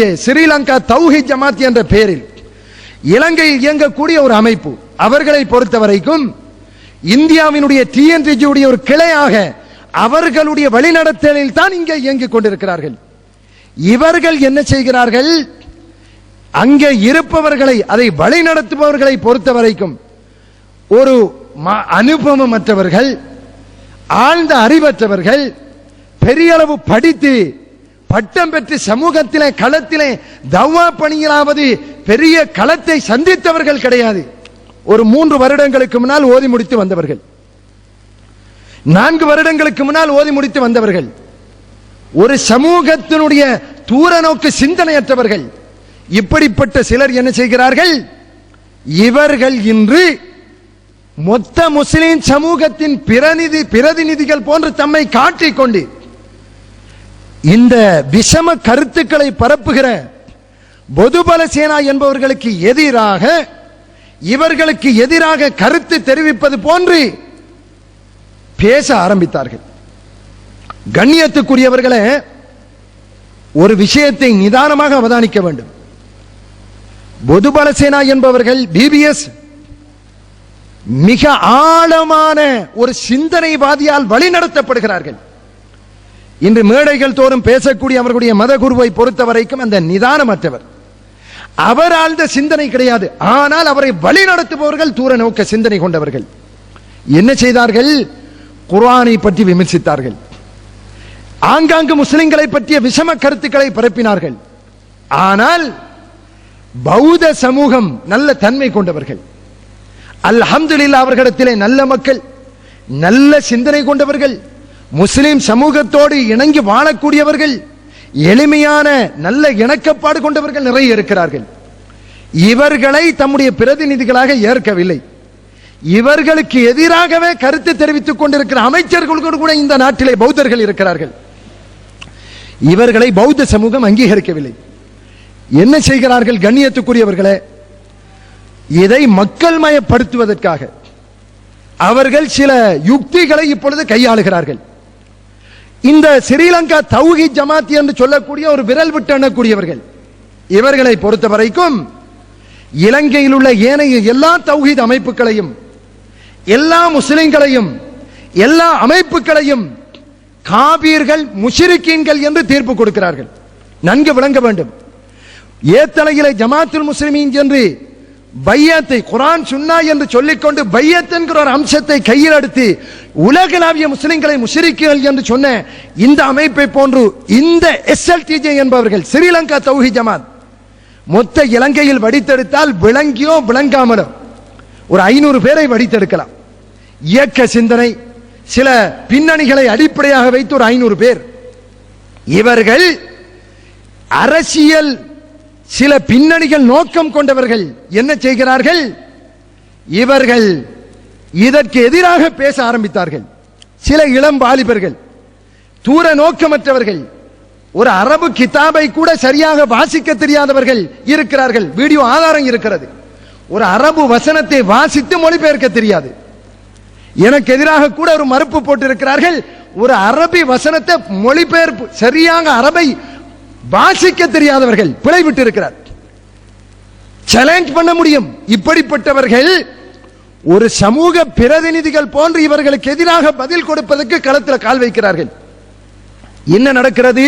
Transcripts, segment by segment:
TNTJ Sri Lanka தௌஹி ஜமாத் என்ற பெயரில் இலங்கையில் இயங்கக்கூடிய ஒரு அமைப்பு. அவர்களை பொறுத்த வரைக்கும் இந்தியாவினுடைய டிஎன்டிஜியுடைய ஒரு கிளையாக அவர்களுடைய வழிநடத்தலில் தான் இங்கே இயங்கிக் கொண்டிருக்கிறார்கள். இவர்கள் என்ன செய்கிறார்கள்? அங்கே இருப்பவர்களை அதை வழிநடத்துபவர்களை பொறுத்த வரைக்கும் ஒரு அனுபவமற்றவர்கள் ஆழ்ந்த அறிவற்றவர்கள் பெரிய அளவு படித்து பட்டம் பெற்று சமூகத்திலே களத்திலே தவ்வா பணியிலாவது பெரிய களத்தை சந்தித்தவர்கள் கிடையாது. ஒரு மூன்று வருடங்களுக்கு முன்னால் ஓதி முடித்து வந்தவர்கள். நான்கு வருடங்களுக்கு முன்னால் ஓதி முடித்து வந்தவர்கள். ஒரு சமூகத்தினுடைய தூர நோக்கு சிந்தனையற்றவர்கள். இப்படிப்பட்ட சிலர் என்ன செய்கிறார்கள்? இவர்கள் இன்று மொத்த முஸ்லிம் சமூகத்தின் பிரதிநிதி பிரதிநிதிகள் போன்று தம்மை காட்டிக்கொண்டு இந்த விஷம கருத்துக்களை பரப்புகிற பொதுபல சேனா என்பவர்களுக்கு எதிராக இவர்களுக்கு எதிராக கருத்து தெரிவிப்பது போன்று பேச ஆரம்பித்தார்கள். கண்ணியத்துக்குரியவர்களே ஒரு விஷயத்தை நிதானமாக அவதானிக்க வேண்டும். பொதுபல சேனா என்பவர்கள் பிபிஎஸ் மிக ஆழமான ஒரு சிந்தனைவாதியால் வழிநடத்தப்படுகிறார்கள். இன்று மேடைகள் தோறும் பேசக்கூடிய அவர்களுடைய மத குருவை பொறுத்த வரைக்கும் அந்த நிதானமற்றவர். அவர் ஆழ்ந்த சிந்தனை கிடையாது. ஆனால் அவரை வழி நடத்துபவர்கள் தூர நோக்க சிந்தனை கொண்டவர்கள். என்ன செய்தார்கள்? குர்ஆனை பற்றி விமர்சித்தார்கள். ஆங்காங்கு முஸ்லிம்களை பற்றிய விஷம கருத்துக்களை பரப்பினார்கள். ஆனால் பௌத்த சமூகம் நல்ல தன்மை கொண்டவர்கள். அல்ஹம்துலில்லா அவர்களிடத்திலே நல்ல மக்கள் நல்ல சிந்தனை கொண்டவர்கள். முஸ்லிம் சமூகத்தோடு இணங்கி வாழக்கூடியவர்கள் எளிமையான நல்ல இணக்கப்பாடு கொண்டவர்கள் நிறைய இருக்கிறார்கள். இவர்களை தம்முடைய பிரதிநிதிகளாக ஏற்கவில்லை. இவர்களுக்கு எதிராகவே கருத்து தெரிவித்துக் கொண்டிருக்கிற அமைச்சர்களுக்கு கூட இந்த நாட்டிலே பௌத்தர்கள் இருக்கிறார்கள். இவர்களை பௌத்த சமூகம் அங்கீகரிக்கவில்லை. என்ன செய்கிறார்கள் கண்ணியத்துக்குரியவர்களே? இதை மக்கள் மயப்படுத்துவதற்காக அவர்கள் சில யுக்திகளை இப்பொழுது கையாளுகிறார்கள். இந்த ஸ்ரீலங்கா தௌஹி ஜமாத் என்று சொல்லக்கூடிய ஒரு விரல் விட்டு எண்ணக்கூடியவர்கள். இவர்களை பொறுத்த வரைக்கும் இலங்கையில் உள்ள ஏனைய எல்லா தௌஹீத் அமைப்புகளையும் எல்லா முஸ்லிம்களையும் எல்லா அமைப்புகளையும் காபீர்கள் முஷிரிக்கீன்கள் என்று தீர்ப்பு கொடுக்கிறார்கள். நன்கு விளங்க வேண்டும். ஏத்தலையிலே ஜமாத்துல் முஸ்லிமீன் என்று பையத்தை குரான் சுன்னா என்று சொல்லிக்கொண்டு பையத் என்கிற ஒரு அம்சத்தை கையில் எடுத்து உலகளாவிய முஸ்லிம்களை முஷரிக்குகள் என்று சொன்ன இந்த அமைப்பை போன்று இந்த எஸ்எல்டிஜே என்பவர்கள் ஸ்ரீலங்கா தௌஹி ஜமாத் மொத்த இலங்கையில் வடித்தெடுத்தால் விளங்கியோ விளங்காமலோ ஒரு ஐநூறு பேரை வடித்தெடுக்கலாம். இயக்க சிந்தனை சில பின்னணிகளை அடிப்படையாக வைத்து ஒரு ஐநூறு பேர். இவர்கள் அரசியல் சில பின்னணிகள் நோக்கம் கொண்டவர்கள் என்ன செய்கிறார்கள்? இவர்கள் இதற்கு எதிராக பேச ஆரம்பித்தார்கள். சில இளம் வாலிபர்கள் தூர நோக்கமற்றவர்கள் ஒரு அரபு கிதாபை கூட சரியாக வாசிக்க தெரியாதவர்கள் இருக்கிறார்கள். வீடியோ ஆதாரம் இருக்கிறது. ஒரு அரபு வசனத்தை வாசித்து மொழிபெயர்க்க தெரியாது. எனக்கு எதிராக கூட ஒரு மறுப்பு போட்டிருக்கிறார்கள். ஒரு அரபி வசனத்தை மொழிபெயர்ப்பு சரியாக அரபை வாசிக்க தெரியாதவர்கள் பிழை விட்டு இருக்கிறார் சேலஞ்ச் பண்ண முடியும். இப்படிப்பட்டவர்கள் ஒரு சமூக பிரதிநிதிகள் போன்று இவர்களுக்கு எதிராக பதில் கொடுப்பதற்கு களத்தில் கால் வைக்கிறார்கள். என்ன நடக்கிறது?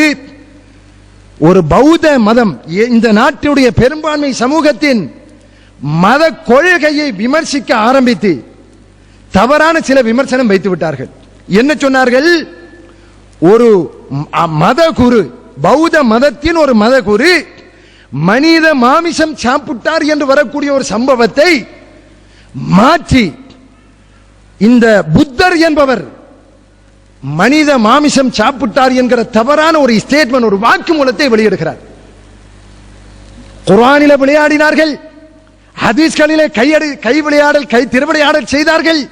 ஒரு பௌத்த மதம் இந்த நாட்டுடைய பெரும்பான்மை சமூகத்தின் மத கொள்கையை விமர்சிக்க ஆரம்பித்து தவறான சில விமர்சனம் வைத்து விட்டார்கள் என்ன சொன்னார்கள்? ஒரு மத குரு பௌத்த மதத்தின் ஒரு மத குரு மனித மாமிசம் சாப்பிட்டார் என்று வரக்கூடிய ஒரு சம்பவத்தை மாற்றி இந்த புத்தர் என்பவர் மனித மாமிசம் சாப்பிட்டார் என்கிற தவறான ஒரு ஸ்டேட்மெண்ட் ஒரு வாக்குமூலத்தை வெளியிடுகிறார். குரானில விளையாடினார்கள் ஹதீஸ்களிலே கையடி கை விளையாடல் கை திருவிளையாடல் செய்தார்கள்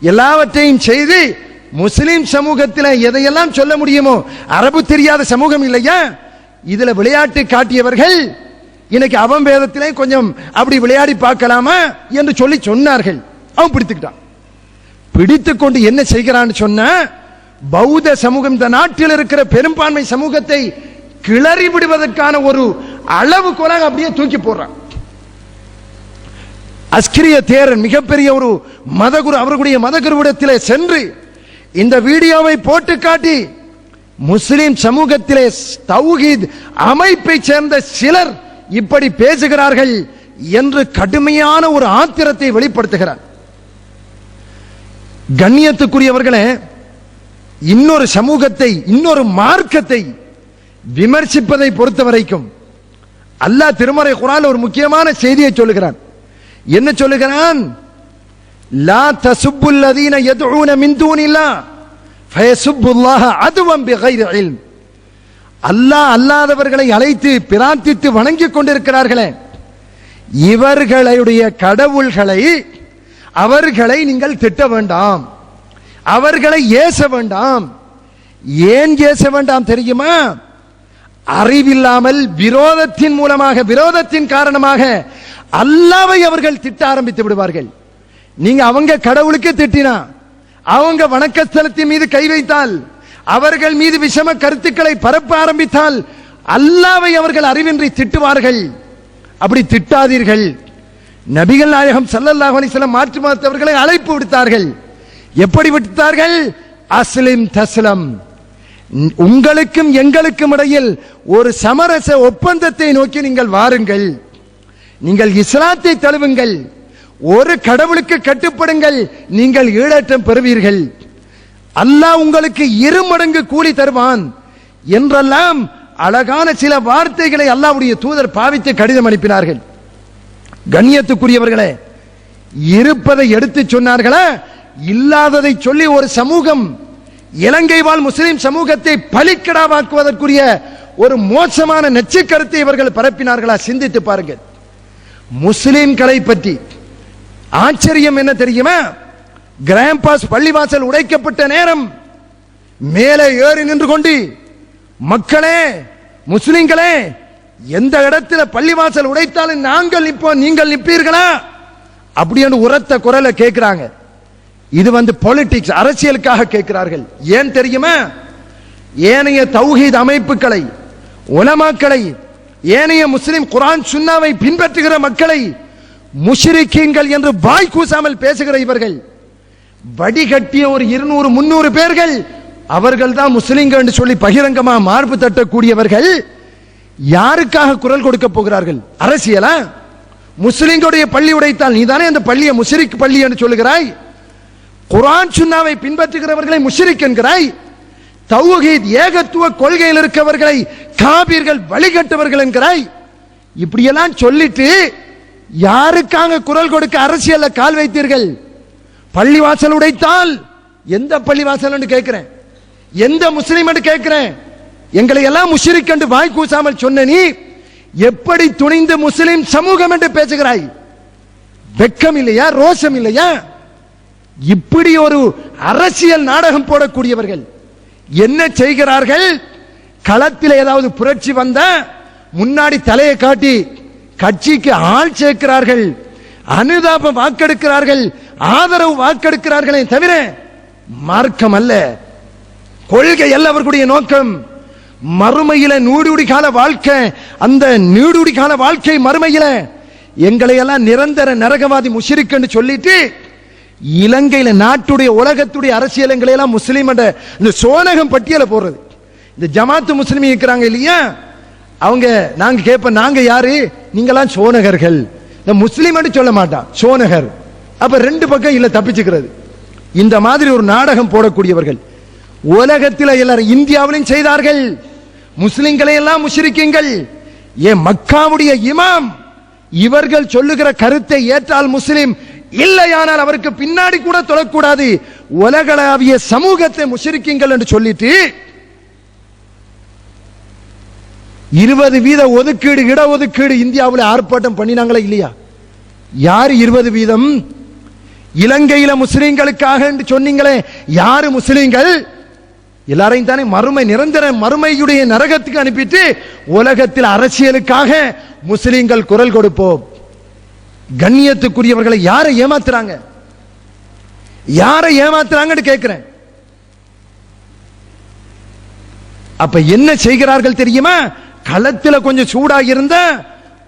எல்லாவற்றையும் செய்து முஸ்லிம் சமூகத்தில் எதையெல்லாம் சொல்ல முடியுமோ அரபு தெரியாத சமூகம் இல்லையா? இதுல விளையாட்டு காட்டியவர்கள் இன்னைக்கு அவன் வேதத்திலே கொஞ்சம் அப்படி விளையாடி பார்க்கலாமா என்று சொல்லி சொன்னார்கள். அவன் பிடித்துக்கிட்டான். பிடித்துக்கொண்டு என்ன செய்கிறான்னு சொன்ன பௌத்த சமூகம் இந்த நாட்டில் இருக்கிற பெரும்பான்மை சமூகத்தை கிளறி விடுவதற்கான ஒரு அளவு கோலாக அப்படியே தூக்கி போடுறான். அஸ்கிரிய தேரன் மிகப்பெரிய ஒரு மதகுரு அவர்களுடைய மதகுருவிடத்திலே சென்று இந்த வீடியோவை போட்டு காட்டி முஸ்லிம் சமூகத்திலே தௌஹீத் அமைப்பை சேர்ந்த சிலர் இப்படி பேசுகிறார்கள் என்று கடுமையான ஒரு ஆத்திரத்தை வெளிப்படுத்துகிறார். கண்ணியத்துக்குரியவர்களே இன்னொரு சமூகத்தை இன்னொரு மார்க்கத்தை விமர்சிப்பதை பொறுத்த வரைக்கும் அல்லாஹ் திருமறை குரான் ஒரு முக்கியமான செய்தியை சொல்லுகிறான். என்ன சொல்லுகிறான்? லா தசுப்புல் லதீன யதுஊன மின் தூனில்லா ஃபயசுப்புல்லாஹ அதுவம் பிகைரி இல்ம் அல்லாஹ் அல்லாதவர்களை அழைத்து பிரார்த்தித்து வணங்கிக் கொண்டிருக்கிறார்களே. இவர்களுடைய கடவுள்களை அவர்களை நீங்கள் திட்ட வேண்டாம். அவர்களை ஏச வேண்டாம். ஏன் ஏச வேண்டாம் தெரியுமா? அறிவில்லாமல் விரோதத்தின் மூலமாக விரோதத்தின் காரணமாக அல்லாவை அவர்கள் திட்ட ஆரம்பித்து விடுவார்கள். நீங்க அவங்க கடவுளுக்கு திட்டினா அவங்க வணக்கஸ்தலத்தின் மீது கை வைத்தால் அவர்கள் மீது விஷம கருத்துக்களை பரப்ப ஆரம்பித்தால் அல்லாவை அவர்கள் அறிவின்றி திட்டுவார்கள். அப்படி திட்டாதீர்கள். நபிகள் நாயகம் ஸல்லல்லாஹு சில மாற்று மதத்தவர்களை அழைப்பு விடுத்தார்கள். எப்படி விடுத்தார்கள்? அஸ்லிம் தஸ்லம். உங்களுக்கும் எங்களுக்கும் இடையில் ஒரு சமரச ஒப்பந்தத்தை நோக்கி நீங்கள் வாருங்கள். நீங்கள் இஸ்லாத்தை தழுவுங்கள். ஒரு கடவுளுக்கு கட்டுப்படுங்கள் நீங்கள் ஈழேற்றம் பெறுவீர்கள். அல்லாஹ் உங்களுக்கு இரு மடங்கு கூலி தருவான். என்றெல்லாம் அழகான சில வார்த்தைகளை அல்லாவுடைய தூதர் பாவித்து கடிதம் அனுப்பினார்கள். கண்ணியத்துக்குரியவர்களே இருப்பதை எடுத்து சொன்னார்களா? இல்லாததை சொல்லி ஒரு சமூகம் இலங்கை வாழ் முஸ்லிம் சமூகத்தை பலிக்கடாவாக்குவதற்குரிய ஒரு மோசமான நச்சு கருத்தை இவர்கள் பரப்பினார்களா? சிந்தித்து பாருங்கள். முஸ்லிம்களை பற்றி ஆச்சரியம் என்ன தெரியுமா? கிராம்பாஸ் பள்ளிவாசல் உடைக்கப்பட்ட நேரம் மேலே ஏறி நின்று கொண்டு மக்களே முஸ்லிம்களே எந்த இடத்துல பள்ளிவாசல் உடைத்தாலும் நாங்கள் நிற்போம் நீங்கள் நிற்பீர்களா? அப்படின்னு உரத்த குரலை கேட்கிறாங்க. இது வந்து பொலிட்டிக்ஸ் அரசியலுக்காக கேட்கிறார்கள். ஏன் தெரியுமா? ஏனைய தௌஹீத் அமைப்புகளை உலமாக்களை ஏனைய முஸ்லிம் குரான் சுன்னாவை பின்பற்றுகிற மக்களை முஷ்ரிக்கீன்கள் என்று வாய் கூசாமல் பேசுகிற இவர்கள் வடிகட்டிய ஒரு இருநூறு முன்னூறு பேர்கள் அவர்கள் தான் முஸ்லிம்கள் என்று சொல்லி பகிரங்கமாக மார்பு தட்டக்கூடியவர்கள் யாருக்காக குரல் கொடுக்க போகிறார்கள்? அரசியலா? முஸ்லிம்களுடைய பள்ளி உடைத்தால் நீதானே அந்த பள்ளியை முஷரிக் பள்ளி என்று சொல்லுகிறாய்? குரான் சுன்னாவை பின்பற்றுகிறவர்களை முஷ்ரிக் என்கிறாய்? தௌஹீத் ஏகத்துவ கொள்கையில் இருக்கவர்களை காபீர்கள் வழிகட்டவர்கள் என்கிறாய்? இப்படியெல்லாம் சொல்லிட்டு யாருக்காக குரல் கொடுக்க அரசியல்ல கால் வைத்தீர்கள்? பள்ளிவாசல் உடைத்தால் எந்த பள்ளிவாசல் கேட்கிறேன்? எந்த முஸ்லீம் என்று கேட்கிறேன்? எங்களை எல்லாம் முஷ்ரிக் என்று வாய் கூசாமல் சொன்ன நீ எப்படி துணிந்து முஸ்லிம் சமூகம் என்று பேசுகிறாய்? வெக்கம் இல்லையா? ரோஷம் இல்லையா? இப்படி ஒரு அரசியல் நாடகம் போடக்கூடியவர்கள் என்ன செய்கிறார்கள்? களத்தில் ஏதாவது புரட்சி வந்த முன்னாடி தலையை காட்டி கட்சிக்கு ஆள் சேர்க்கிறார்கள் அனுதாபம் வாக்கெடுக்கிறார்கள் ஆதரவு வாக்கெடுக்கிறார்களே தவிர மார்க்கம் அல்ல கொள்கை அல்ல அவர்களுடைய நோக்கம். மறுமையில நூடுடி கால வாழ்க்கை அந்த நீடுடி கால வாழ்க்கை மறுமையில எங்களை எல்லாம் நிரந்தர நரகவாதி முஷிரிக்குன்னு சொல்லிட்டு இலங்கையில நாட்டுடைய உலகத்துடைய அரசியல் எங்களை எல்லாம் முஸ்லீம் இந்த சோனகம் பட்டியல போடுறது. இந்த ஜமாத்து முஸ்லீம் இருக்கிறாங்க இல்லையா? அவங்க நாங்க கேட்போம் நாங்க யாரு? நீங்களாம் சோனகர்கள். இந்த முஸ்லீம் சொல்ல மாட்டான் சோனகர். அப்ப ரெண்டு பக்கம் இல்ல தப்பிச்சுக்கிறது. இந்த மாதிரி ஒரு நாடகம் போடக்கூடியவர்கள் உலகத்தில் எல்லாரும் இந்தியாவிலும் செய்தார்கள். முஸ்லிம்களை எல்லாம் முஷ்ரிக்கீங்கள். ஏன் மக்காவுடைய இமாம் இவர்கள் சொல்லுகிற கருத்தை ஏற்றால் முஸ்லிம் இல்லையானால் அவருக்கு பின்னாடி கூட தொழக்கூடாது. உலகளாவிய சமூகத்தை முஷரிக்குங்கள் என்று சொல்லிட்டு இருபது வீத ஒதுக்கீடு இட ஒதுக்கீடு இந்தியாவில் ஆர்ப்பாட்டம் பண்ணினாங்களா இல்லையா? யார் இருபது வீதம்? இலங்கையில முஸ்லிம்களுக்காக என்று சொன்னீங்களே யாரு முஸ்லீம்கள்? எல்லாரையும் தானே மறுமை நிரந்தர மறுமையுடைய நரகத்துக்கு அனுப்பிட்டு உலகத்தில் அரசியலுக்காக முஸ்லீம்கள் குரல் கொடுப்போம். கண்ணியத்துக்குரியவர்களை யாரை ஏமாத்துறாங்க? யாரை ஏமாத்துறாங்கன்னு கேட்கிறேன். அப்ப என்ன செய்கிறார்கள் தெரியுமா? களத்துல கொஞ்சம் சூடாக இருந்த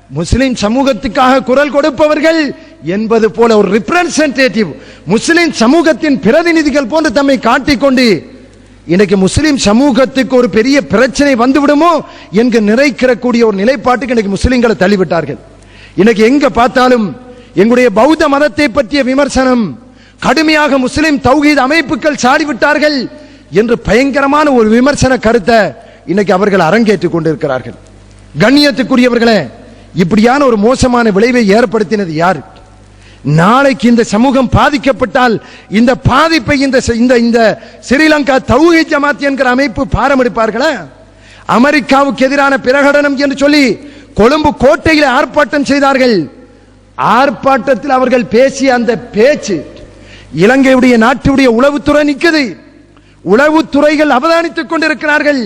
முஸ்லிம் சமூகத்துக்காக குரல் கொடுப்பவர்கள் என்பது போல ஒரு ரிப்ரசன்டேட்டிவ் முஸ்லிம் சமூகத்தின் பிரதிநிதிகள் போன்று தம்மை காட்டிக்கொண்டு இன்னைக்கு முஸ்லிம் சமூகத்துக்கு ஒரு பெரிய பிரச்சனை வந்துவிடுமோ? என்று என்று நிறைக்கிறக்கூடிய ஒரு நிலைப்பாட்டுக்கு இன்னைக்கு முஸ்லிம்களை தள்ளிவிட்டார்கள். இன்னைக்கு எங்க பார்த்தாலும் எங்களுடைய பௌத்த மதத்தை பற்றிய விமர்சனம் கடுமையாக முஸ்லிம் தௌஹீத் அமைப்புகள் சாடிவிட்டார்கள் என்று பயங்கரமான ஒரு விமர்சன கருத்தை இன்னைக்கு அவர்கள் அரங்கேற்றிக் கொண்டிருக்கிறார்கள். கண்ணியத்துக்குரியவர்களே இப்படியான ஒரு மோசமான விளைவை ஏற்படுத்தினது யார்? நாளைக்கு இந்த சமூகம் பாதிக்கப்பட்டால் இந்த பாதிப்பை இந்த இந்த இந்த ஸ்ரீலங்கா தௌஹி ஜமாத் என்கிற அமைப்பு பாரம் எடுப்பார்களா? அமெரிக்காவுக்கு எதிரான பிரகடனம் என்று சொல்லி கொழும்பு கோட்டையில் ஆர்ப்பாட்டம் செய்தார்கள். ஆர்ப்பாட்டத்தில் அவர்கள் பேசிய அந்த பேச்சு இலங்கையுடைய நாட்டுடைய உளவுத்துறை நிற்குது உளவுத்துறைகள் அவதானித்துக் கொண்டிருக்கிறார்கள்.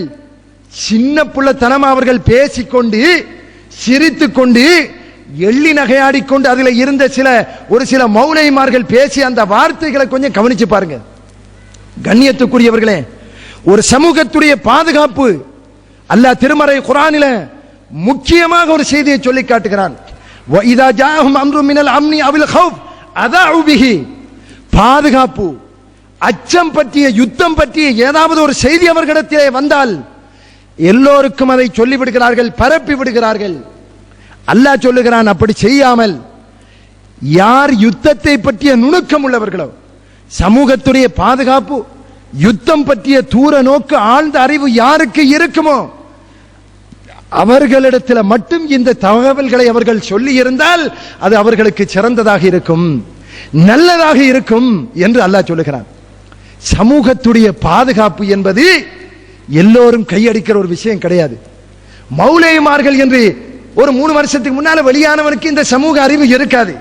சின்ன பிள்ளைத்தனம் அவர்கள் பேசிக்கொண்டு சிரித்து கொண்டு எள்ளி நகையாடிக்கொண்டு அதில் இருந்த சில ஒரு சில மௌலைமார்கள் பேசி அந்த வார்த்தைகளை கொஞ்சம் கவனிச்சு பாருங்க. கண்ணியத்துக்குரியவர்களே ஒரு சமூகத்துடைய பாதுகாப்பு அல்லாஹ் திருமறை குரானில முக்கியமாக ஒரு செய்தியை சொல்லி காட்டுகிறான். பாதுகாப்பு அச்சம் பற்றிய யுத்தம் பற்றிய ஏதாவது ஒரு செய்தி அவர்களிடத்திலே வந்தால் எல்லோருக்கும் அதை சொல்லி விடுகிறார்கள் பரப்பி விடுகிறார்கள். அல்லாஹ் சொல்லுகிறான் அப்படி செய்யாமல் யார் யுத்தத்தை பற்றிய நுணுக்கம் உள்ளவர்களோ சமூகத்துடைய பாதுகாப்பு யுத்தம் பற்றிய தூர நோக்கு ஆழ்ந்த அறிவு யாருக்கு இருக்குமோ அவர்களிடத்தில் மட்டும் இந்த தகவல்களை அவர்கள் சொல்லி இருந்தால் அது அவர்களுக்கு சிறந்ததாக இருக்கும் நல்லதாக இருக்கும் என்று அல்லாஹ் சொல்லுகிறான். சமூகத்துடைய பாதுகாப்பு என்பது எல்லோரும் கையடிக்கிற ஒரு விஷயம் கிடையாது. மௌலேமார்கள் என்று ஒரு மூணு வருஷத்துக்கு முன்னால வெளியானவனுக்கு இந்த சமூக அறிவு இருக்காது.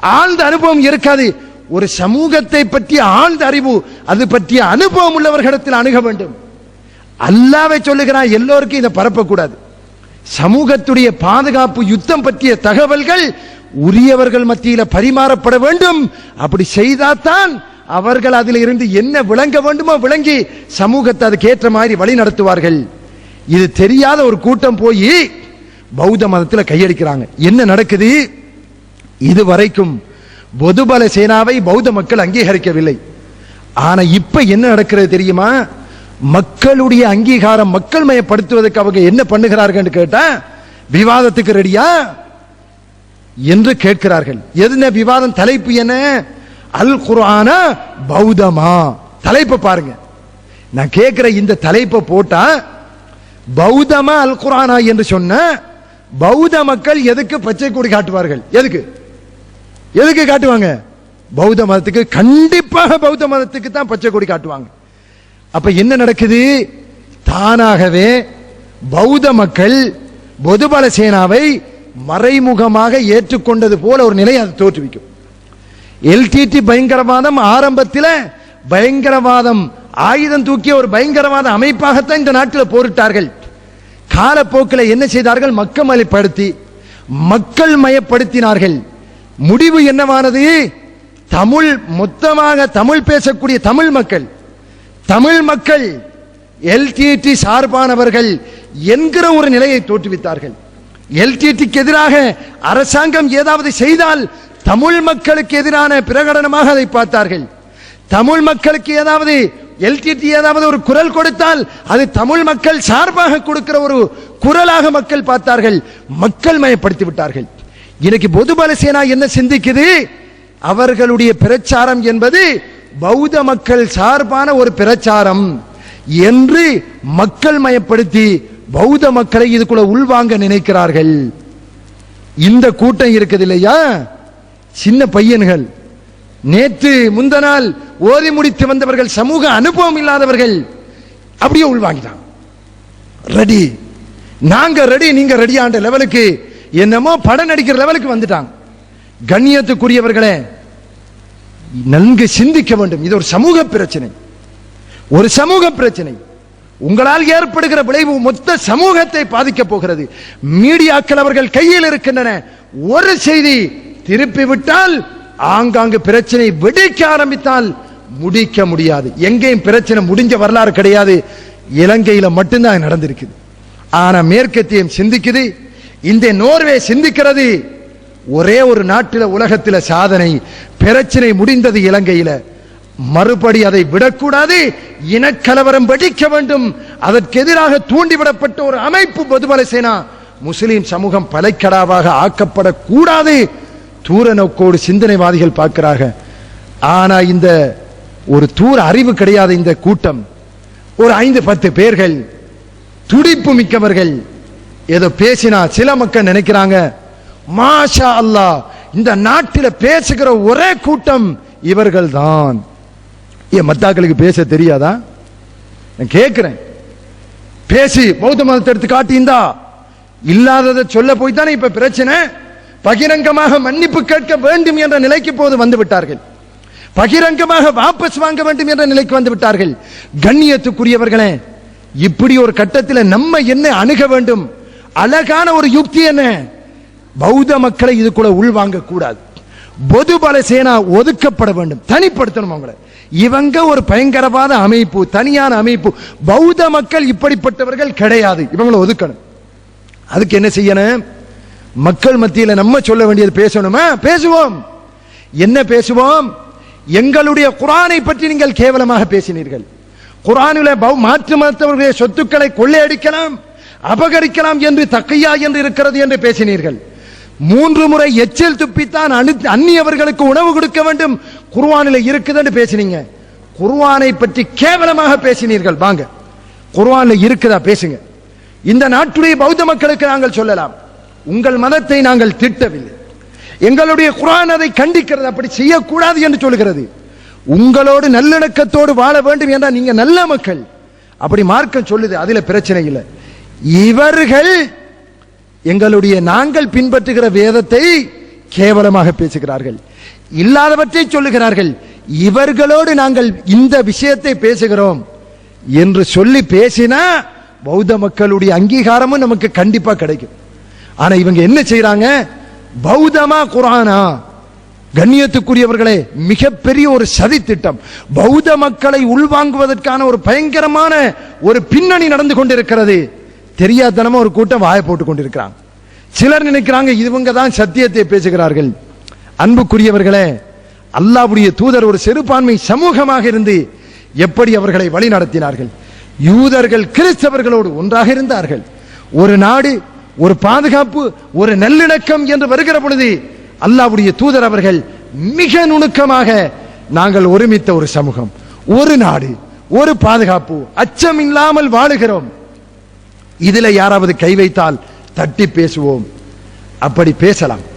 ஆழ்ந்த அனுபவம் இருக்காது. ஒரு சமூகத்தை பற்றிய ஆழ்ந்த அறிவு அது பற்றிய அனுபவம் உள்ளவர்களிடத்தில் அணுக வேண்டும். அல்லாவே சொல்லுகிறான் எல்லோருக்கும் இதை பரப்பக்கூடாது. சமூகத்துடைய பாதுகாப்பு யுத்தம் பற்றிய தகவல்கள் உரியவர்கள் மத்தியில பரிமாறப்பட வேண்டும். அப்படி செய்தாதான் அவர்கள் அதில் இருந்து என்ன விளங்க வேண்டுமோ விளங்கி சமூகத்தை அதுக்கு ஏற்ற மாதிரி வழி நடத்துவார்கள். இது தெரியாத ஒரு கூட்டம் போய் பௌத்த மதத்தில் கையடிக்கிறாங்க என்ன நடக்குது? இதுவரைக்கும் பொதுபல சேனாவை பௌத்த மக்கள் அங்கீகரிக்கவில்லை. ஆனா இப்ப என்ன நடக்கிறது தெரியுமா? மக்களுடைய அங்கீகாரம் மக்கள் மயப்படுத்துவதற்கு அவங்க என்ன பண்ணுகிறார்கள் கேட்டா விவாதத்துக்கு ரெடியா என்று கேட்கிறார்கள். எதுன விவாதம் தலைப்பு என்ன? அல் குரானா பௌத்தமா தலைப்பை பாருங்க. நான் கேட்கிற இந்த தலைப்பை போட்டா பௌதமா அல் குரானா என்று சொன்ன பௌத்த மக்கள் எதுக்கு பச்சை கொடி காட்டுவார்கள்? எதுக்கு? எதுக்கு காட்டுவாங்க? பௌத்த மதத்துக்கு கண்டிப்பாக பௌத்த மதத்துக்கு தான் பச்சை கொடி காட்டுவாங்க. அப்ப என்ன நடக்குது? தானாகவே பௌத்த மக்கள் பொதுபல சேனாவை மறைமுகமாக ஏற்றுக்கொண்டது போல ஒரு நிலை அது தோற்றுவிக்கும். எல்டிடி பயங்கரவாதம் ஆரம்பத்தில் பயங்கரவாதம் ஆயுதம் தூக்கிய ஒரு பயங்கரவாத அமைப்பாகத்தான் இந்த நாட்டில் போரிட்டார்கள். காலப்போக்கில் என்ன செய்தார்கள்? மக்கள் மயப்படுத்தி மக்கள் மயப்படுத்தினார்கள். முடிவு என்னவானது? தமிழ் மொத்தமாக தமிழ் பேசக்கூடிய தமிழ் மக்கள் தமிழ் மக்கள் எல்டிடி சார்பானவர்கள் என்கிற ஒரு நிலையை தோற்றுவித்தார்கள். எல்டிடிக்கு எதிராக அரசாங்கம் ஏதாவது செய்தால் தமிழ் மக்களுக்கு எதிரான பிரகடனமாக அதை பார்த்தார்கள். தமிழ் மக்களுக்கு ஏதாவது எல்டிடி ஏதாவது ஒரு குரல் கொடுத்தால் அது தமிழ் மக்கள் சார்பாக கொடுக்கிற ஒரு குரலாக மக்கள் பார்த்தார்கள். மக்கள் மயப்படுத்தி விட்டார்கள். இன்னைக்கு பொதுபல சேனா என்ன சிந்திக்குது? அவர்களுடைய பிரச்சாரம் என்பது பௌத்த மக்கள் சார்பான ஒரு பிரச்சாரம் என்று மக்கள் மயப்படுத்தி பௌத்த மக்களை இதுக்குள்ள உள்வாங்க நினைக்கிறார்கள். இந்த கூட்டம் இருக்குது இல்லையா சின்ன பையன்கள். நேற்று முந்த நாள் ஓதி முடித்து வந்தவர்கள் சமூக அனுபவம் இல்லாதவர்கள் அப்படியே உள்வாங்கிட்டான். ரெடி. நாங்க ரெடி நீங்க ரெடியாண்ட லெவலுக்கு என்னமோ படம் நடிக்கிற லெவலுக்கு வந்துட்டாங்க கண்ணியத்துக்குரியவர்களே நன்கு சிந்திக்க வேண்டும். இது ஒரு சமூக பிரச்சனை. ஒரு சமூக பிரச்சனை. உங்களால் ஏற்படுகிற விளைவு மொத்த சமூகத்தை பாதிக்க போகிறது. மீடியாக்கள் அவர்கள் கையில் இருக்கின்றன. ஒரு செய்தி திருப்பி விட்டால் ஆங்காங்கு பிரச்சனை வெடிக்க ஆரம்பித்தால் முடிக்க முடியாது. எங்கேயும் பிரச்சனை முடிஞ்ச வரலாறு கிடையாது. இலங்கையில மட்டும்தான் நடந்திருக்குது. ஆனா மேற்கத்தியம் சிந்திக்குது. இந்த நோர்வே சிந்திக்கிறது. ஒரே ஒரு நாட்டில் உலகத்தில சாதனை பிரச்சனை முடிந்தது இலங்கையில. மறுபடி அதை விடக்கூடாது. இனக்கலவரம் வெடிக்க வேண்டும். அதற்கு எதிராக தூண்டிவிடப்பட்ட ஒரு அமைப்பு பொதுமலை சேனா முஸ்லிம் சமூகம் பலைக்கடாவாக ஆக்கப்படக்கூடாது. தூர நோக்கோடு சிந்தனைவாதிகள் பார்க்கிறார்கள். ஆனா இந்த ஒரு தூர அறிவு கிடையாத இந்த கூட்டம் ஒரு ஐந்து பத்து பேர்கள் துடிப்பு மிக்கவர்கள் ஏதோ பேசினா சில மக்கள் நினைக்கிறாங்க மாஷா அல்லாஹ் இந்த நாட்டில் பேசுகிற ஒரே கூட்டம் இவர்கள் தான் ஏன் மத்தாக்களுக்கு பேச தெரியாதா? நான் கேட்கிறேன். பேசி பௌத்த மதத்தை எடுத்து காட்டியிருந்தா இல்லாததை சொல்ல போய் தானே இப்ப பிரச்சனை? பகிரங்கமாக மன்னிப்பு கேட்க வேண்டும் என்ற நிலைக்கு போது வந்து விட்டார்கள் பகிரங்கமாக வாபஸ் வாங்க வேண்டும் என்ற நிலைக்கு வந்து விட்டார்கள் கண்ணியத்துக்குரியவர்களே இப்படி ஒரு கட்டத்தில் நம்ம என்ன அணுக வேண்டும்? அழகான ஒரு யுக்தி என்ன? பௌத்த மக்களை இதுக்குள்ள உள்வாங்க கூடாது பொதுபல சேனா ஒதுக்கப்பட வேண்டும். தனிப்படுத்தணும் அவங்களை. இவங்க ஒரு பயங்கரவாத அமைப்பு தனியான அமைப்பு. பௌத்த மக்கள் இப்படிப்பட்டவர்கள் கிடையாது. இவங்களை ஒதுக்கணும். அதுக்கு என்ன செய்யணும்? மக்கள் மத்தியில் நம்ம சொல்ல வேண்டியது பேசணுமா? பேசுவோம். என்ன பேசுவோம்? எங்களுடைய குரானை பற்றி நீங்கள் கேவலமாக பேசினீர்கள். குரானில் பௌ- மாற்று மதத்தவர்களுடைய சொத்துக்களை கொள்ளையடிக்கலாம் அபகரிக்கலாம் என்று தக்கையா என்று இருக்கிறது என்று பேசினீர்கள். மூன்று முறை எச்சில் துப்பித்தான் அனு- அந்நியவர்களுக்கு உணவு கொடுக்க வேண்டும் குர்ஆனில் இருக்குதுன்னு பேசினீங்க. குர்வானை பற்றி கேவலமாக பேசினீர்கள். வாங்க. குர்வானில் இருக்குதா? பேசுங்க. இந்த நாட்டுடைய பௌத்த மக்களுக்கு நாங்கள் சொல்லலாம். உங்கள் மதத்தை நாங்கள் திட்டவில்லை. எங்களுடைய குரான் அதை கண்டிக்கிறது அப்படி செய்யக்கூடாது என்று சொல்கிறது. உங்களோடு நல்லிணக்கத்தோடு வாழ வேண்டும் என்றால் நீங்க நல்ல மக்கள். அப்படி மார்க்கம் சொல்லுது அதுல பிரச்சனை இல்லை. இவர்கள் எங்களுடைய நாங்கள் பின்பற்றுகிற வேதத்தை கேவலமாக பேசுகிறார்கள். இல்லாதவற்றை சொல்லுகிறார்கள். இவர்களோடு நாங்கள் இந்த விஷயத்தை பேசுகிறோம் என்று சொல்லி பேசினா பௌத்த மக்களுடைய அங்கீகாரமும் நமக்கு கண்டிப்பாக கிடைக்கும். ஆனா இவங்க என்ன செய்யறாங்க பௌத்தமா குரானா கண்ணியத்துக்குரியவர்களே மிகப்பெரிய ஒரு சதி திட்டம் பௌத்த மக்களை உள்வாங்குவதற்கான ஒரு பயங்கரமான ஒரு பின்னணி நடந்து கொண்டிருக்கிறது. தெரியாதனமா ஒரு கூட்டம் வாயை போட்டு கொண்டிருக்கிறாங்க. சிலர் நினைக்கிறாங்க இவங்க தான் சத்தியத்தை பேசுகிறார்கள். அன்புக்குரியவர்களே அல்லாவுடைய தூதர் ஒரு சிறுபான்மை சமூகமாக இருந்து எப்படி அவர்களை வழி நடத்தினார்கள்? யூதர்கள் கிறிஸ்தவர்களோடு ஒன்றாக இருந்தார்கள். ஒரு நாடு ஒரு பாதுகாப்பு ஒரு நல்லிணக்கம் என்று வருகிற பொழுது அல்லாஹ்வுடைய தூதர் அவர்கள் மிக நுணுக்கமாக நாங்கள் ஒருமித்த ஒரு சமூகம் ஒரு நாடு ஒரு பாதுகாப்பு அச்சம் இல்லாமல் வாழுகிறோம். இதுல யாராவது கை வைத்தால் தட்டி பேசுவோம். அப்படி பேசலாம்.